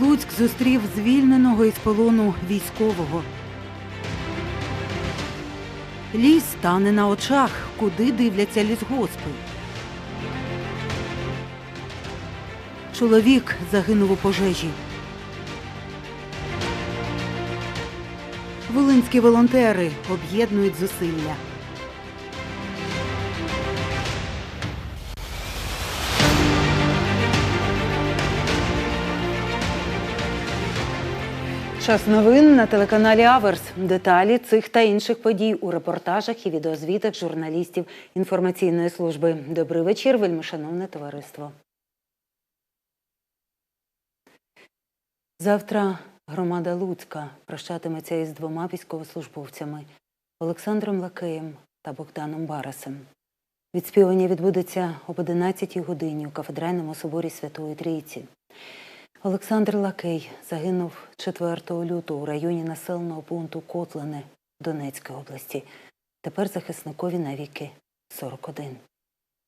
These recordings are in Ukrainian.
Луцьк зустрів звільненого із полону військового. Ліс стане на очах, куди дивляться лісгоспи. Чоловік загинув у пожежі. Волинські волонтери об'єднують зусилля. Час новин на телеканалі Аверс. Деталі цих та інших подій у репортажах і відеозвітах журналістів інформаційної служби. Добрий вечір, вельмишановне товариство. Завтра громада Луцька прощатиметься із двома військовослужбовцями Олександром Лакеєм та Богданом Барасем. Відспівання відбудеться об 11 годині у кафедральному соборі Святої Трійці. Олександр Лакей загинув 4 лютого у районі населеного пункту Котлине Донецької області. Тепер захисникові навіки 41.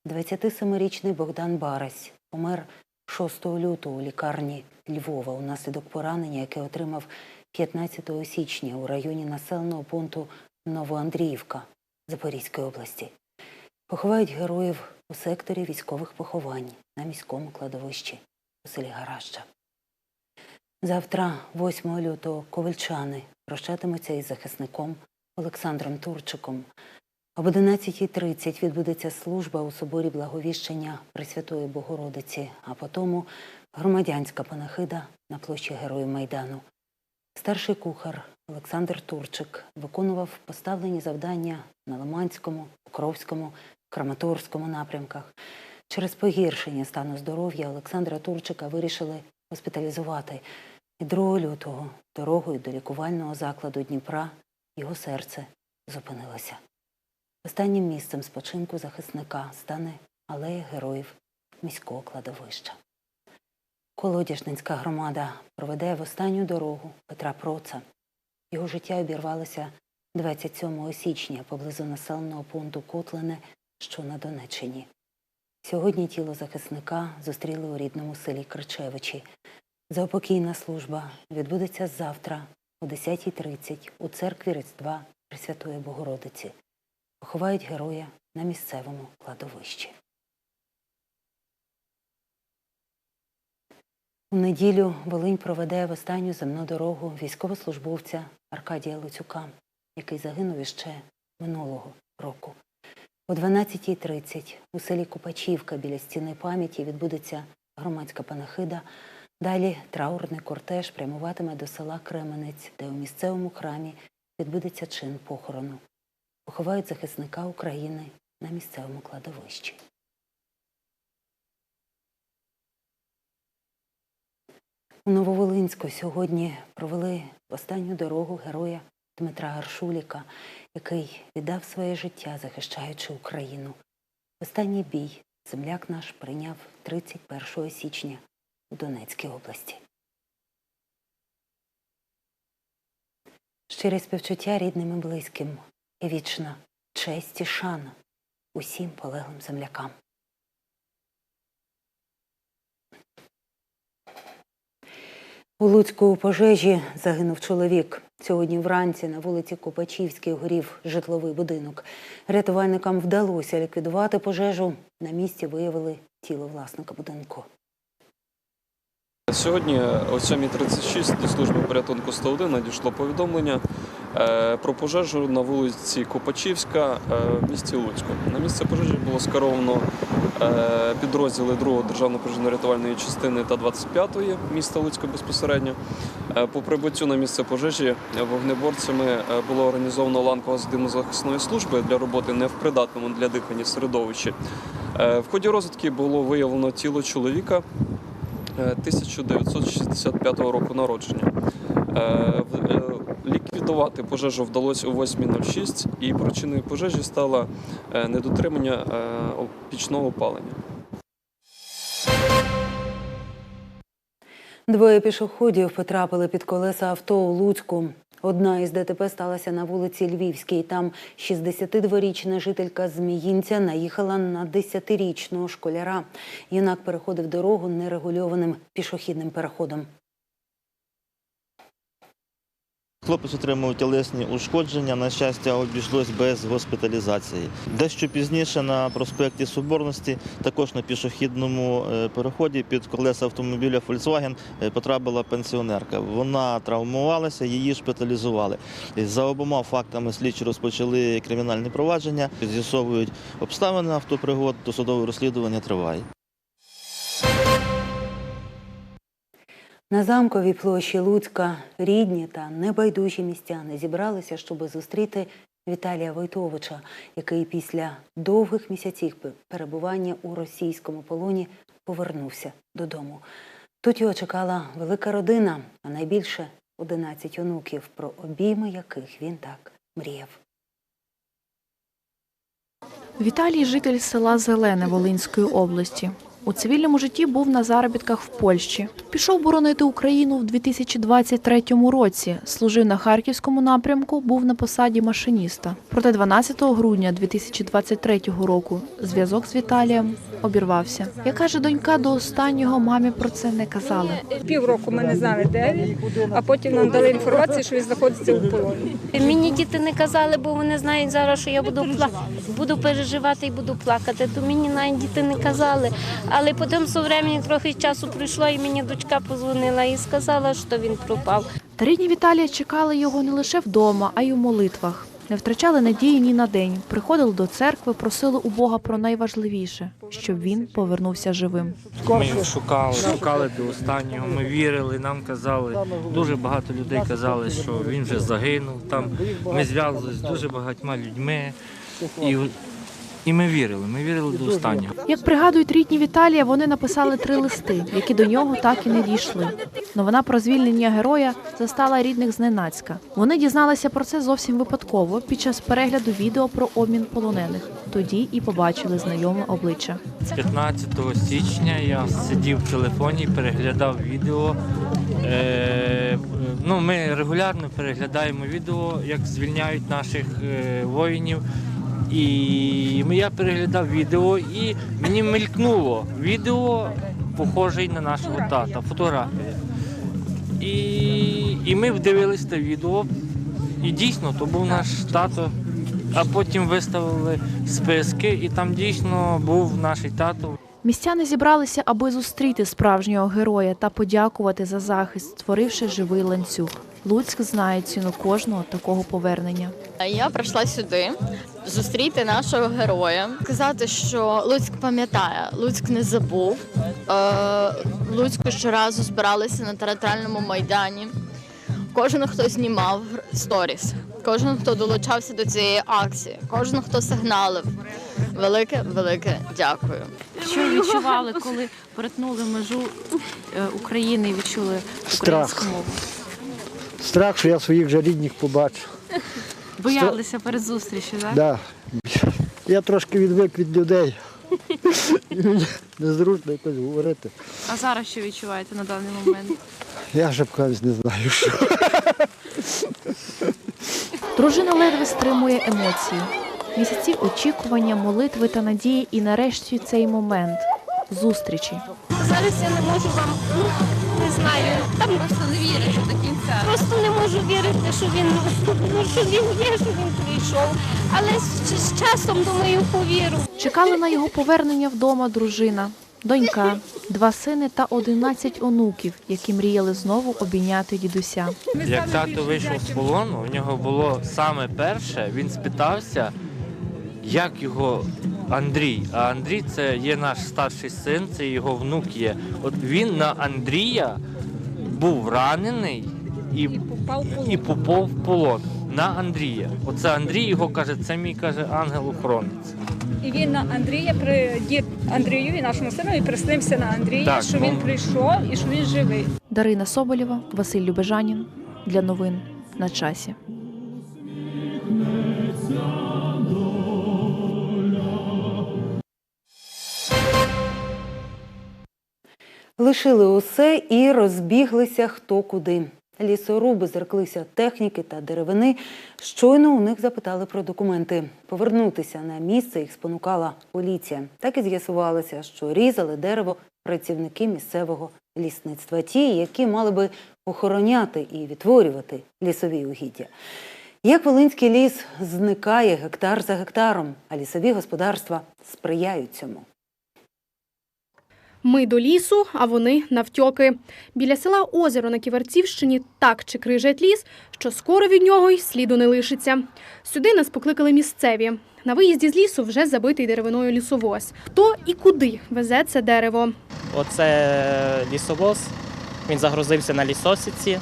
27-річний Богдан Барась помер 6 лютого у лікарні Львова унаслідок поранення, яке отримав 15 січня у районі населеного пункту Новоандріївка Запорізької області. Поховають героїв у секторі військових поховань на міському кладовищі у селі Гараща. Завтра, 8 лютого, ковальчани прощатимуться із захисником Олександром Турчиком. Об 11.30 відбудеться служба у соборі Благовіщення Пресвятої Богородиці, а потому громадянська панахида на площі Героїв Майдану. Старший кухар Олександр Турчик виконував поставлені завдання на Лиманському, Покровському, Краматорському напрямках. Через погіршення стану здоров'я Олександра Турчика вирішили госпіталізувати. І 2 лютого дорогою до лікувального закладу Дніпра його серце зупинилося. Останнім місцем спочинку захисника стане алея героїв міського кладовища. Колодяжнинська громада проведе в останню дорогу Петра Проца. Його життя обірвалося 27 січня поблизу населеного пункту Котлине, що на Донеччині. Сьогодні тіло захисника зустріли у рідному селі Кричевичі. Заупокійна служба відбудеться завтра о 10.30 у церкві Різдва Пресвятої Богородиці. Поховають героя на місцевому кладовищі. У неділю Волинь проведе в останню земну дорогу військовослужбовця Аркадія Луцюка, який загинув іще минулого року. О 12.30 у селі Купачівка біля стіни пам'яті відбудеться громадська панахида. Далі траурний кортеж прямуватиме до села Кременець, де у місцевому храмі відбудеться чин похорону. Поховають захисника України на місцевому кладовищі. У Нововолинську сьогодні провели останню дорогу героя Дмитра Гаршуліка, який віддав своє життя, захищаючи Україну. Останній бій земляк наш прийняв 31 січня у Донецькій області. Щире співчуття рідним і близьким і вічна честь і шана усім полеглим землякам. У Луцьку у пожежі загинув чоловік. Сьогодні вранці на вулиці Копачівській горів житловий будинок. Рятувальникам вдалося ліквідувати пожежу. На місці виявили тіло власника будинку. Сьогодні о 7.36 до служби порятунку 101 надійшло повідомлення е, про пожежу на вулиці Копачівська е, в місті Луцьку. На місце пожежі було скеровано е, підрозділи 2-го державної пожежно-рятувальної частини та 25-ї міста Луцька безпосередньо. По прибуттю на місце пожежі вогнеборцями було організовано ланково димозахисної служби для роботи не в придатному для дихання середовищі. В ході розвідки було виявлено тіло чоловіка. Е, 1965 року народження. Е, е, Ліквідувати пожежу вдалося о 8.06 і причиною пожежі стало е, недотримання е, пічного опалення. Двоє пішоходів потрапили під колеса авто у Луцьку. Одна із ДТП сталася на вулиці Львівській. Там 62-річна жителька Зміїнця наїхала на 10-річного школяра. Юнак переходив дорогу нерегульованим пішохідним переходом. Хлопець отримав тілесні ушкодження. На щастя, обійшлось без госпіталізації. Дещо пізніше на проспекті Соборності, також на пішохідному е, переході під колеса автомобіля Volkswagen е, потрапила пенсіонерка. Вона травмувалася, її шпиталізували. За обома фактами слідчі розпочали кримінальне провадження, з'ясовують обставини автопригод, досудове розслідування триває. На замковій площі Луцька рідні та небайдужі містяни зібралися, щоб зустріти Віталія Войтовича, який після довгих місяців перебування у російському полоні повернувся додому. Тут його чекала велика родина, а найбільше 11 онуків, про обійми яких він так мріяв. Віталій житель села Зелене Волинської області. У цивільному житті був на заробітках в Польщі. Пішов боронити Україну в 2023 році. Служив на харківському напрямку, був на посаді машиніста. Проте 12 грудня 2023 року зв'язок з Віталієм обірвався. Як каже донька, до останнього мамі про це не казали. Півроку ми не знали, де він, а потім нам дали інформацію, що він знаходиться у полоні. Мені діти не казали, бо вони знають зараз, що я буду пла... буду переживати і буду плакати. То мені навіть діти не казали. Але потім з времени трохи часу пройшло, і мені дочка позвонила і сказала, що він пропав. Та рідні Віталія чекали його не лише вдома, а й у молитвах. Не втрачали надії ні на день. Приходили до церкви, просили у Бога про найважливіше, щоб він повернувся живим. Ми його шукали, шукали до останнього. Ми вірили, нам казали. Дуже багато людей казали, що він вже загинув. Там ми зв'язувалися з дуже багатьма людьми. І, і ми вірили, ми вірили до останнього. Як пригадують рідні Віталія, вони написали три листи, які до нього так і не дійшли. Новина про звільнення героя застала рідних зненацька. Вони дізналися про це зовсім випадково під час перегляду відео про обмін полонених. Тоді і побачили знайоме обличчя. 15 січня я сидів в телефоні, переглядав відео. Е, ну, ми регулярно переглядаємо відео, як звільняють наших е, воїнів. І я переглядав відео, і мені мелькнуло відео, похожий на нашого тата, фотографія. І, і ми дивились те відео, і дійсно то був наш тато. А потім виставили списки, і там дійсно був наш тато. Містяни зібралися, аби зустріти справжнього героя та подякувати за захист, створивши живий ланцюг. Луцьк знає ціну кожного такого повернення. Я прийшла сюди зустріти нашого героя, сказати, що Луцьк пам'ятає, Луцьк не забув. Е, Луцьку щоразу збиралися на територіальному майдані. Кожен, хто знімав сторіс, кожен, хто долучався до цієї акції, кожен, хто сигналив. Велике, велике дякую. Що відчували, коли перетнули межу е, України і відчули Страх. мову? Страх, що я своїх вже рідних побачив. Боялися перед зустрічю, так? Да. Я трошки відвик від людей. Незручно якось говорити. А зараз що відчуваєте на даний момент? Я вже кажуть, не знаю, що. Дружина ледве стримує емоції. Місяці очікування, молитви та надії, і нарешті цей момент зустрічі. Зараз я не можу вам, ну не знаю, там просто не вірити до кінця. Просто не можу вірити, що він що він є, що він прийшов. Але з, з часом думаю, повірю. Чекали на його повернення вдома дружина, донька, два сини та 11 онуків, які мріяли знову обійняти дідуся. Як тато вийшов з полону, у нього було саме перше, він спитався, як його Андрій. А Андрій це є наш старший син, це його внук є. От він на Андрія був ранений і, Попав в полон. і попав в полон. На Андрія. Оце Андрій його каже, це мій каже ангел-охоронець. І він на Андрія при дід Андрію і нашому синові приснився на Андрія, Так, що він ну. прийшов і що він живий. Дарина Соболєва, Василь Любежанін для новин на часі. Лишили усе і розбіглися хто куди. Лісоруби зреклися техніки та деревини. Щойно у них запитали про документи. Повернутися на місце їх спонукала поліція. Так і з'ясувалося, що різали дерево працівники місцевого лісництва. Ті, які мали би охороняти і відтворювати лісові угіддя. Як Волинський ліс зникає гектар за гектаром, а лісові господарства сприяють цьому. Ми до лісу, а вони навтьоки. Біля села Озеро на Ківерцівщині так чи крижать ліс, що скоро від нього й сліду не лишиться. Сюди нас покликали місцеві. На виїзді з лісу вже забитий деревиною лісовоз. Хто і куди везе це дерево? Оце лісовоз. Він загрузився на лісосіці.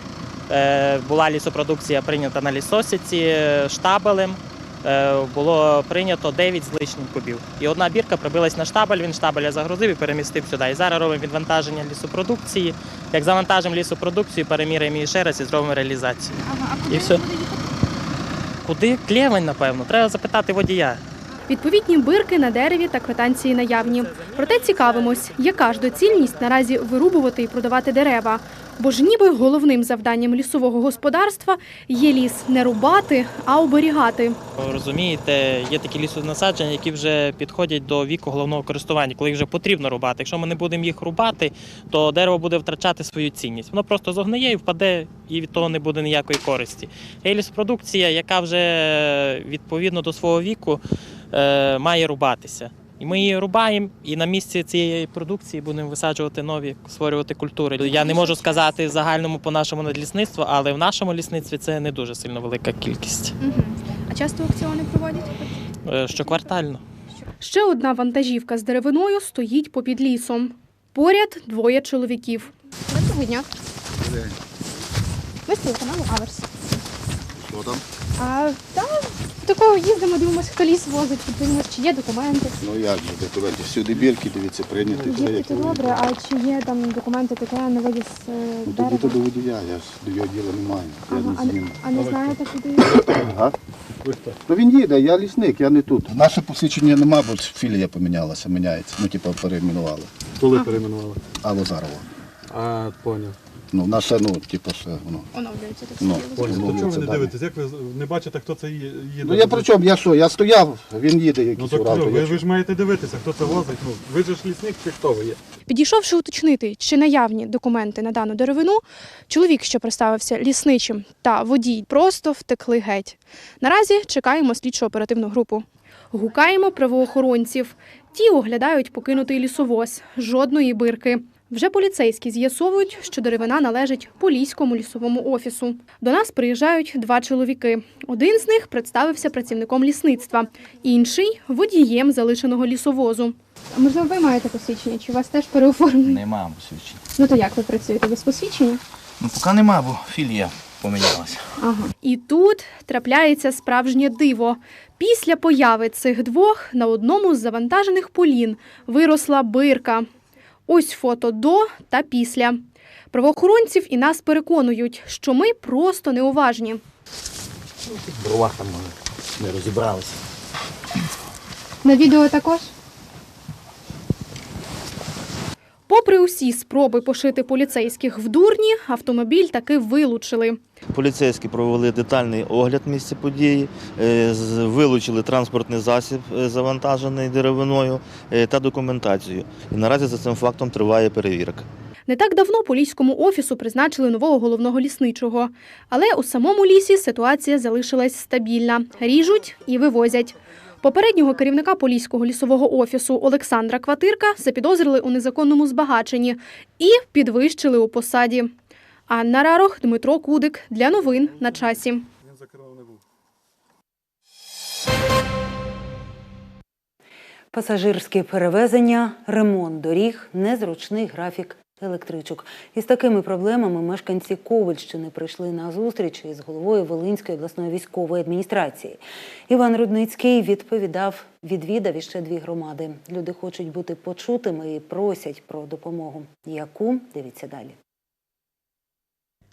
Е, Була лісопродукція прийнята на лісосіці е, штабелем. Е, Було прийнято 9 з лишнім кубів. І одна бірка прибилась на штабель, він штабеля загрузив і перемістив сюди. І зараз робимо відвантаження лісопродукції. Як завантажимо лісопродукцію, переміряємо її ще раз і зробимо реалізацію. і все. Куди? Клєвень, напевно. Треба запитати водія. Відповідні бирки на дереві та квитанції наявні. Проте цікавимось, яка ж доцільність наразі вирубувати і продавати дерева. Бо ж ніби головним завданням лісового господарства є ліс не рубати, а оберігати. Розумієте, є такі лісонасадження, які вже підходять до віку головного користування, коли їх вже потрібно рубати. Якщо ми не будемо їх рубати, то дерево буде втрачати свою цінність. Воно просто зогниє і впаде, і від того не буде ніякої користі. Є лісопродукція, яка вже відповідно до свого віку е, має рубатися. І ми її рубаємо, і на місці цієї продукції будемо висаджувати нові, створювати культури. Я не можу сказати в загальному по нашому надлісництву, але в нашому лісництві це не дуже сильно велика кількість. А часто аукціони проводять? Е, Щоквартально. Ще одна вантажівка з деревиною стоїть попід лісом. Поряд двоє чоловіків. Доброго дня. Ми з телеканалу Аверс. Що там? А там такого їздимо, дивимося, хто ліс возить, дивимося, чи є документи. Ну як же документи? Всюди бірки, дивіться, прийняти. Є це добре, а чи є там документи таке на вивіз е, Ну тоді дерева? то до водія, я ж до його діла не маю. Я Ага, а, не не- а не знаєте, куди? Ага. Ну він їде, я лісник, я не тут. Наше посвідчення нема, бо філія помінялася, міняється. Ну, типу, перейменували. Коли перейменували? А Лозарова. А, поняв. Ну, наше, ну, типу, ще воно. Оновлюється так Ну. Ну, То чого ви не дивитесь? Як ви не бачите, хто це є- їде? Ну я при чому? Я що? Я стояв, він їде Ну якийсь так урал. то ви, я ви ж маєте дивитися, хто це возить. Ну, ви ж лісник чи хто ви є? Підійшовши уточнити, чи наявні документи на дану деревину, чоловік, що представився лісничим, та водій просто втекли геть. Наразі чекаємо слідчо-оперативну групу. Гукаємо правоохоронців. Ті оглядають покинутий лісовоз, жодної бирки. Вже поліцейські з'ясовують, що деревина належить поліському лісовому офісу. До нас приїжджають два чоловіки. Один з них представився працівником лісництва, інший водієм залишеного лісовозу. А можливо, ви маєте посвідчення, чи у вас теж переоформлені? Нема посвідчення. Ну то як ви працюєте? Без посвідчення? Ну, поки нема, бо філія помінялася. Ага. І тут трапляється справжнє диво. Після появи цих двох на одному з завантажених полін виросла бирка. Ось фото до та після. Правоохоронців і нас переконують, що ми просто неуважні. В бровах там може, не розібралися. На відео також? Попри усі спроби пошити поліцейських в дурні, автомобіль таки вилучили. Поліцейські провели детальний огляд місця події, е, вилучили транспортний засіб, е, завантажений деревиною е, та документацію. І наразі за цим фактом триває перевірка. Не так давно поліському офісу призначили нового головного лісничого. Але у самому лісі ситуація залишилась стабільна. Ріжуть і вивозять. Попереднього керівника поліського лісового офісу Олександра Кватирка запідозрили у незаконному збагаченні і підвищили у посаді. Анна Рарох, Дмитро Кудик для новин на часі. Пасажирські перевезення, ремонт доріг, незручний графік електричок. Із такими проблемами мешканці Ковальщини прийшли на зустріч із головою Волинської обласної військової адміністрації. Іван Рудницький відповідав, відвідав іще дві громади. Люди хочуть бути почутими і просять про допомогу. Яку дивіться далі.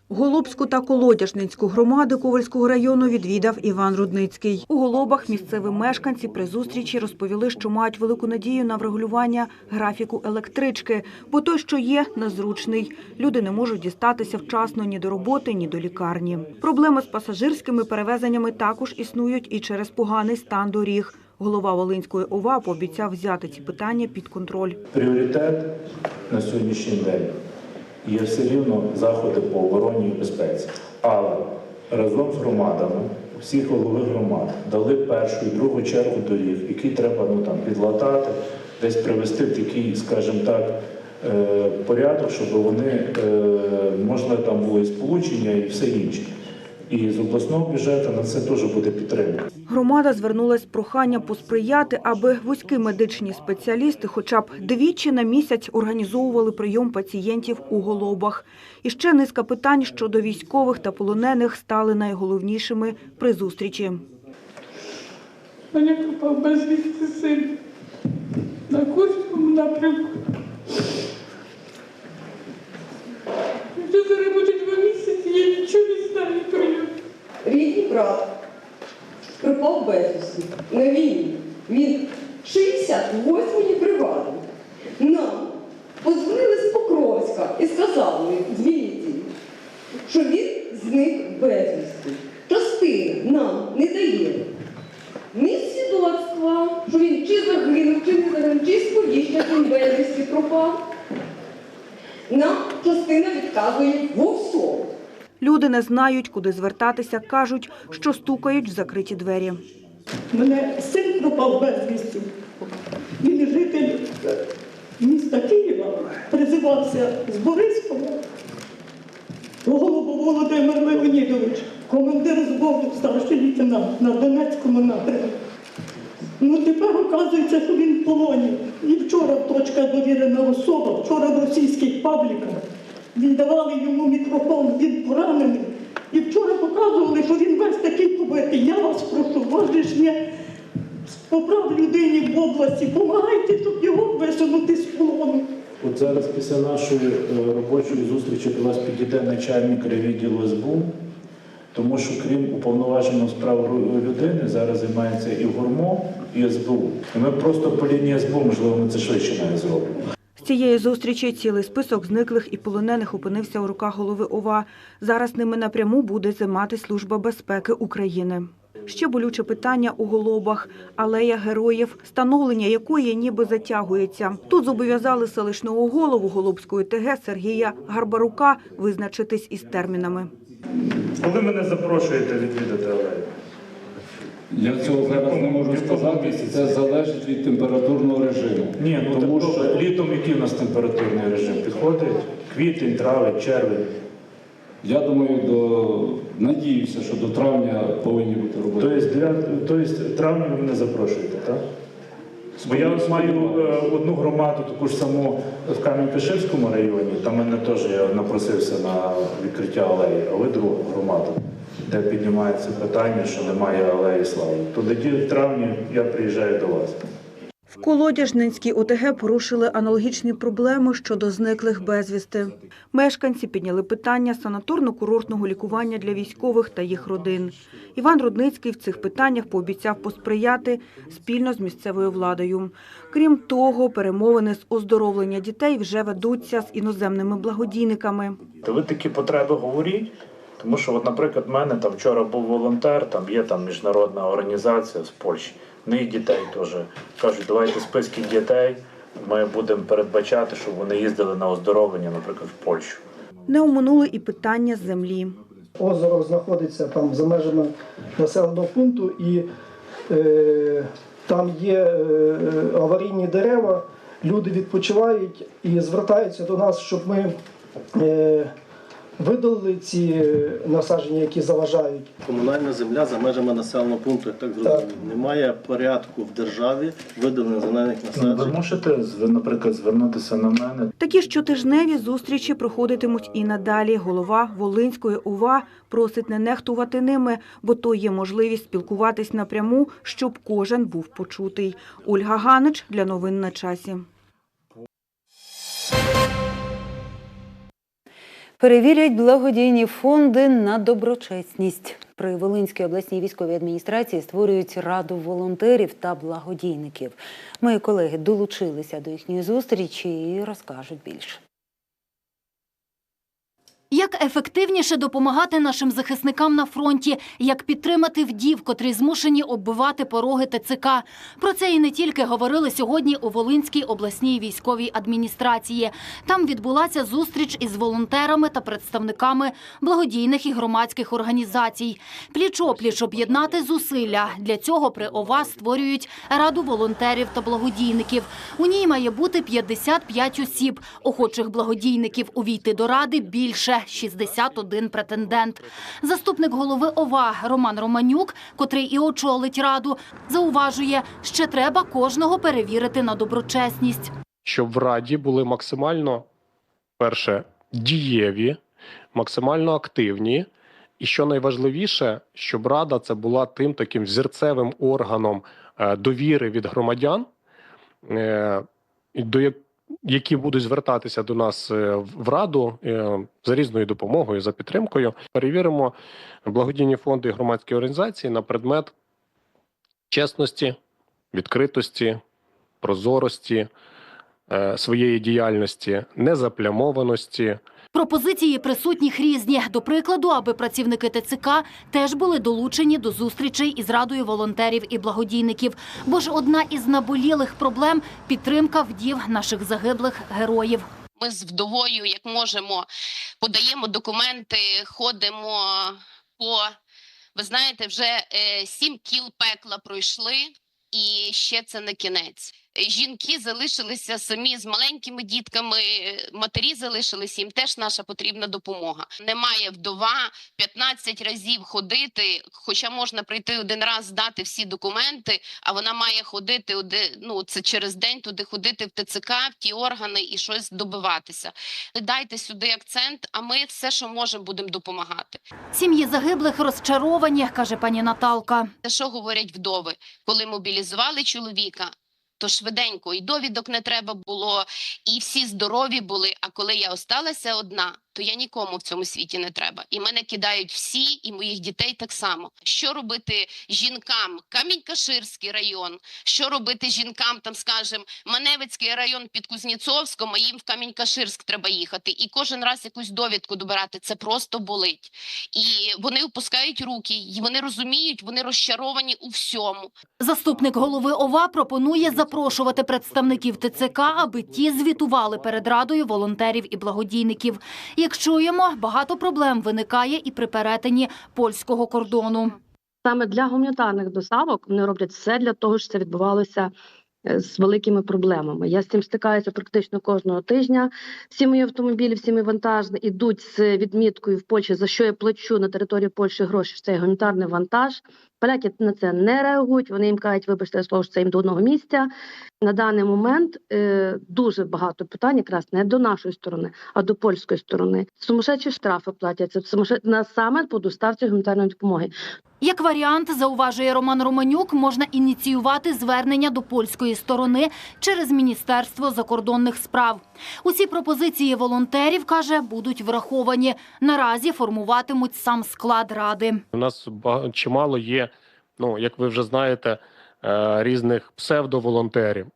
Голубську та Колодяжницьку громади Ковальського району відвідав Іван Рудницький. У Голобах місцеві мешканці при зустрічі розповіли, що мають велику надію на врегулювання графіку електрички, бо той, що є, незручний. Люди не можуть дістатися вчасно ні до роботи, ні до лікарні. Проблеми з пасажирськими перевезеннями також існують і через поганий стан доріг. Голова Волинської ОВА пообіцяв взяти ці питання під контроль. Пріоритет на сьогоднішній день є все рівно заходи по обороні і безпеці. Але разом з громадами, всі голови громад дали першу і другу чергу доріг, які треба ну, там, підлатати, десь привести в такий, скажімо так, е, порядок, щоб вони е, можна там було і сполучення і все інше. І з обласного бюджету на це теж буде підтримка. Громада звернулась з проханням посприяти, аби вузькі медичні спеціалісти хоча б двічі на місяць організовували прийом пацієнтів у голобах. І ще низка питань щодо військових та полонених стали найголовнішими при зустрічі. Мене пропав безвісти син на Курському напрямку. Вже зараз буде два місяці, я нічого не знаю про нього. Рідний брат пропав безвісти на війні. Він 68-ї бригади. Нам подзвонили з Покровська і сказали з міліції, що він зник безвісти. Частина нам не дає ні свідоцтва, що він чи загинув, чи не загинув, чи сповіщення, що він безвісти пропав. Нам частина відказує в усьому. Люди не знають, куди звертатися, кажуть, що стукають в закриті двері. Мене син пропав безвісти. Він житель е, міста Києва, призивався з Борисполя. Голубов Володимир Леонідович, командир зводу, старший лейтенант на Донецькому напрямку. Ну тепер оказується, що він в полоні. І вчора точка довірена особа, вчора в російських пабліках віддавали йому мікрофон, він поранений. І вчора показували, що він весь такий побитий. Я вас прошу, же поправ людині в області, помагайте, щоб його висунути з полону. От зараз після нашої е, робочої зустрічі до вас підійде начальник відділу СБУ, тому що крім уповноваженого справ людини, зараз займається і ГУРМО, і СБУ. І ми просто по лінії СБУ, можливо, ми це швидше навіть зробимо. Цієї зустрічі цілий список зниклих і полонених опинився у руках голови ОВА. Зараз ними напряму буде займатися Служба безпеки України. Ще болюче питання у голобах – алея героїв, становлення якої ніби затягується. Тут зобов'язали селищного голову Голобської ТГ Сергія Гарбарука визначитись із термінами. Коли мене запрошуєте відвідати алею? Я цього зараз не можу сказати, це залежить від температурного режиму. Ні, ну Тому тому що- літом який у нас температурний режим підходить? Квітень, травень, червень. Я думаю, до надіюся, що до травня повинні бути роботи. Тобто, для, тобто травня ви мене запрошуєте, так? Бо я от маю е, одну громаду, таку ж саму в Кам'янь-Каширському районі, там мене теж я напросився на відкриття алеї, а ви другу громаду, де піднімається питання, що немає алеї слави. То тоді в травні я приїжджаю до вас. В Колодяжненській ОТГ порушили аналогічні проблеми щодо зниклих безвісти. Мешканці підняли питання санаторно-курортного лікування для військових та їх родин. Іван Рудницький в цих питаннях пообіцяв посприяти спільно з місцевою владою. Крім того, перемовини з оздоровлення дітей вже ведуться з іноземними благодійниками. То ви такі потреби говоріть. Тому що, от, наприклад, в мене там вчора був волонтер, там є там міжнародна організація з Польщі. В них дітей теж кажуть, давайте списки дітей. Ми будемо передбачати, щоб вони їздили на оздоровлення, наприклад, в Польщу. Не оминули і питання землі. Озеро знаходиться там за межами населеного пункту, і е, там є е, аварійні дерева, люди відпочивають і звертаються до нас, щоб ми е, видалили ці насадження, які заважають. Комунальна земля за межами населеного пункту, я так зрозумів. Немає порядку в державі видалення земельних Ви можете, наприклад, звернутися на мене. Такі щотижневі зустрічі проходитимуть і надалі. Голова Волинської ОВА просить не нехтувати ними, бо то є можливість спілкуватись напряму, щоб кожен був почутий. Ольга Ганич для новин на часі. Перевірять благодійні фонди на доброчесність. При Волинській обласній військовій адміністрації створюють раду волонтерів та благодійників. Мої колеги долучилися до їхньої зустрічі і розкажуть більше. Як ефективніше допомагати нашим захисникам на фронті, як підтримати вдів, котрі змушені оббивати пороги ТЦК. Про це і не тільки говорили сьогодні у Волинській обласній військовій адміністрації. Там відбулася зустріч із волонтерами та представниками благодійних і громадських організацій. Пліч-опліч об'єднати зусилля. Для цього при ОВА створюють раду волонтерів та благодійників. У ній має бути 55 осіб. Охочих благодійників увійти до ради більше 61 претендент. Заступник голови ОВА Роман Романюк, котрий і очолить раду, зауважує, ще треба кожного перевірити на доброчесність. щоб в Раді були максимально перше дієві, максимально активні. І що найважливіше, щоб Рада це була тим таким взірцевим органом е, довіри від громадян, е, до які будуть звертатися до нас е, в Раду е, за різною допомогою, за підтримкою. Перевіримо благодійні фонди і громадські організації на предмет чесності, відкритості, прозорості е, своєї діяльності, незаплямованості. Пропозиції присутніх різні. До прикладу, аби працівники ТЦК теж були долучені до зустрічей із радою волонтерів і благодійників. Бо ж одна із наболілих проблем підтримка вдів наших загиблих героїв. Ми з вдовою, як можемо, подаємо документи, ходимо по. Ви знаєте, вже е, сім кіл пекла пройшли, і ще це не кінець. Жінки залишилися самі з маленькими дітками, матері залишились, їм теж наша потрібна допомога. Немає вдова 15 разів ходити, хоча можна прийти один раз, здати всі документи, а вона має ходити оди- ну, це через день туди ходити в ТЦК, в ті органи і щось добиватися. Дайте сюди акцент, а ми все, що можемо, будемо допомагати. Сім'ї загиблих розчаровані, каже пані Наталка. Те, що говорять вдови, коли мобілізували чоловіка, то швиденько і довідок не треба було, і всі здорові були. А коли я осталася одна, то я нікому в цьому світі не треба. І мене кидають всі, і моїх дітей так само. Що робити жінкам? Камінь-Каширський район. Що робити жінкам, там, скажем, Маневицький район під Кузнєцовськом, а їм в Камінь-Каширськ треба їхати. І кожен раз якусь довідку добирати. Це просто болить. І вони опускають руки, і вони розуміють, вони розчаровані у всьому. Заступник голови ОВА пропонує запрошувати представників ТЦК, аби ті звітували перед радою волонтерів і благодійників. Як чуємо, багато проблем виникає і при перетині польського кордону. Саме для гуманітарних доставок вони роблять все для того, щоб це відбувалося е, з великими проблемами. Я з цим стикаюся практично кожного тижня. Всі мої автомобілі, всі мої вантажні йдуть з відміткою в Польщі, за що я плачу на території Польщі гроші. Це гуманітарний вантаж. Поляки на це не реагують. Вони їм кажуть, вибачте слово, що це їм до одного місця. На даний момент е, дуже багато питань, якраз не до нашої сторони, а до польської сторони. Сумасшедші штрафи платяться. Сумасше... на саме по доставці гуманітарної допомоги. Як варіант, зауважує Роман Романюк, можна ініціювати звернення до польської сторони через Міністерство закордонних справ. Усі пропозиції волонтерів, каже, будуть враховані. Наразі формуватимуть сам склад ради. У нас чимало є, ну як ви вже знаєте, е, різних псевдоволонтерів,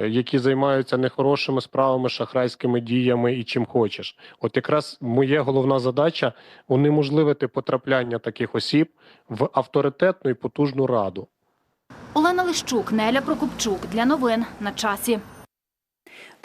е, які займаються нехорошими справами, шахрайськими діями і чим хочеш. От якраз моя головна задача унеможливити потрапляння таких осіб в авторитетну і потужну раду. Олена Лищук, Неля Прокопчук. Для новин на часі.